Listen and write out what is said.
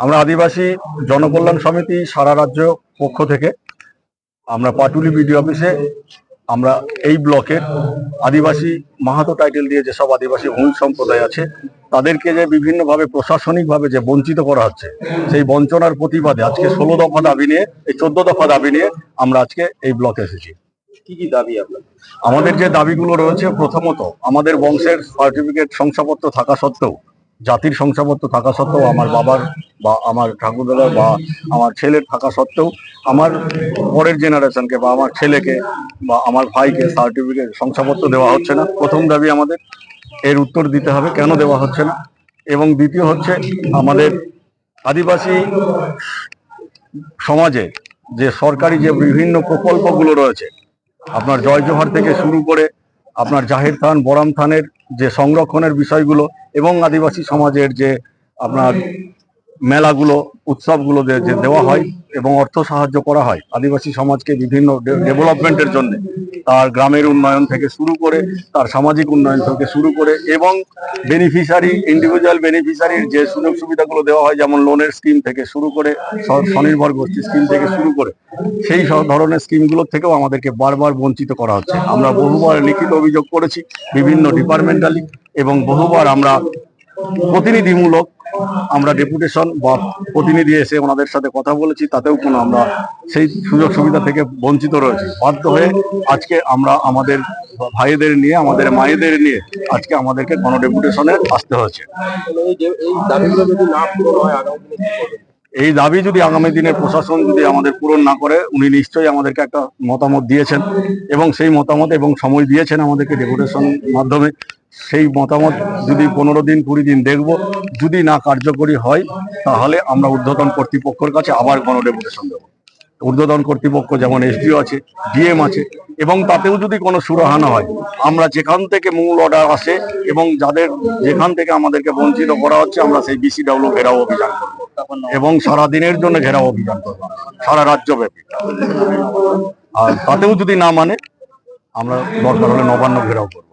আমরা আদিবাসী জনকল্যাণ সমিতি সারা রাজ্য পক্ষ থেকে আমরা পাটুলি বিডিও অফিসে আমরা এই ব্লকের আদিবাসী মাহাতো টাইটেল দিয়ে যেসব আদিবাসী ভূমি সম্প্রদায় আছে তাদেরকে যে বিভিন্নভাবে প্রশাসনিকভাবে যে বঞ্চিত করা হচ্ছে সেই বঞ্চনার প্রতিবাদে আজকে ষোলো দফা দাবি নিয়ে এই চোদ্দ দফা দাবি নিয়ে আমরা আজকে এই ব্লকে এসেছি। কি কি দাবি আপনার আমাদের যে দাবিগুলো রয়েছে প্রথমত আমাদের বংশের সার্টিফিকেট শংসাপত্র থাকা সত্ত্বেও জাতির শংসাপত্র থাকা সত্ত্বেও, আমার বাবার বা আমার ঠাকুরদাদার বা আমার ছেলের থাকা সত্ত্বেও, আমার পরের জেনারেশনকে বা আমার ছেলেকে বা আমার ভাইকে সার্টিফিকেট শংসাপত্র দেওয়া হচ্ছে না। প্রথম দাবি আমাদের, এর উত্তর দিতে হবে, কেন দেওয়া হচ্ছে না? এবং দ্বিতীয় হচ্ছে, আমাদের আদিবাসী সমাজে যে সরকারি যে বিভিন্ন প্রকল্পগুলো রয়েছে, আপনার জয় জোহার থেকে শুরু করে আপনার জাহির খান, বরাম থানের যে সংরক্ষণের বিষয়গুলো এবং আদিবাসী সমাজের যে আপনার মেলাগুলো, উৎসবগুলো যে দেওয়া হয় এবং অর্থ সাহায্য করা হয় আদিবাসী সমাজকে বিভিন্ন ডেভেলপমেন্টের জন্য। তার গ্রামের উন্নয়ন থেকে শুরু করে, তার সামাজিক উন্নয়ন থেকে শুরু করে এবং বেনিফিশিয়ারি ইন্ডিভিজুয়াল বেনিফিশিয়ারির যে সুযোগ সুবিধাগুলো দেওয়া হয়, যেমন লোনের স্কিম থেকে শুরু করে স্বনির্ভর গোষ্ঠী স্কিম থেকে শুরু করে, সেই সব ধরনের স্কিমগুলোর থেকেও আমাদেরকে বারবার বঞ্চিত করা হচ্ছে। আমরা বহুবার লিখিত অভিযোগ করেছি বিভিন্ন ডিপার্টমেন্টালি এবং বহুবার আমরা প্রতিনিধিমূলক আমরা ডেপুটেশন বা প্রতিনিধি এসে ওনাদের সাথে কথা বলেছি, তাতেও কোনো আমরা সেই সুযোগ সুবিধা থেকে বঞ্চিত রয়েছি বাধ্য হয়ে আজকে আমরা আমাদের ভাইদের নিয়ে, আমাদের মায়েদের নিয়ে আজকে আমাদেরকে গণডেপুটেশনে আসতে হয়েছে। এই দাবি যদি আগামী দিনে প্রশাসন যদি আমাদের পূরণ না করে, উনি নিশ্চয়ই আমাদেরকে একটা মতামত দিয়েছেন এবং সেই মতামত এবং সময় দিয়েছেন আমাদেরকে ডেপুটেশন মাধ্যমে। সেই মতামত যদি পনেরো দিন, কুড়ি দিন দেখব, যদি না কার্যকরী হয়, তাহলে আমরা ঊর্ধ্বতন কর্তৃপক্ষের কাছে আবার গণ ডেপুটেশন দেবো। ঊর্ধ্বতন কর্তৃপক্ষ যেমন এসডিও আছে, ডিএম আছে, এবং তাতেও যদি কোনো সুরাহা না হয়, আমরা যেখান থেকে মূল অর্ডার আসে এবং যাদের যেখান থেকে আমাদেরকে বঞ্চিত করা হচ্ছে, আমরা সেই বিসিডাব্লিউ ঘেরাও অভিযান করব। এবং সারা দিনের জন্য ঘেরাও অভিযান করব। সারা রাজ্যব্যাপী। আর তাতেও যদি না মানে আমরা দরকার হলে নবান্ন ঘেরাও করব।